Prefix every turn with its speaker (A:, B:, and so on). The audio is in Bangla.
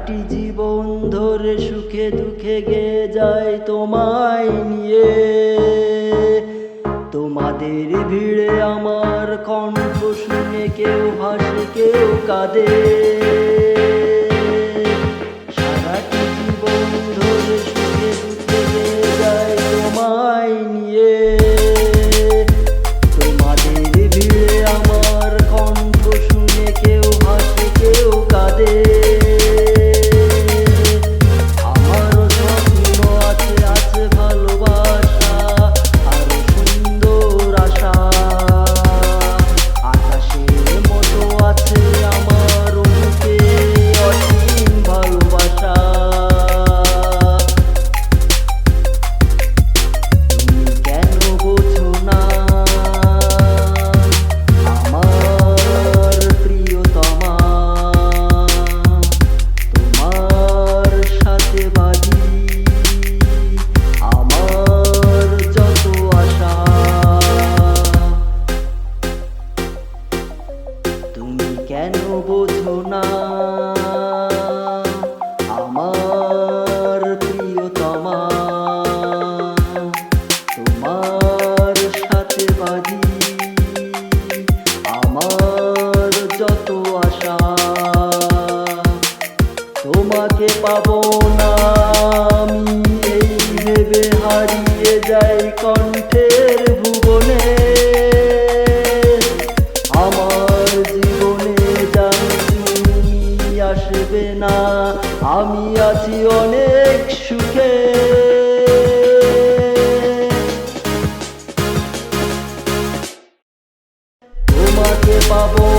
A: সারাটি জীবন ধরে সুখে দুঃখে গে যায় তোমায় নিয়ে। তোমাদের ভিড়ে আমার কণ্ঠ শুনে কেউ হাসে, কেউ কাঁদে। কেন বোঝো না? আমার প্রিয়তমা, তোমার সাথে বাজি, আমার যত আশা, তোমাকে পাবো না। আমি এই ভেবে হারিয়ে যাই কণ্ঠের না আমি আছি অনেক সুখে। তোমাকে পাবো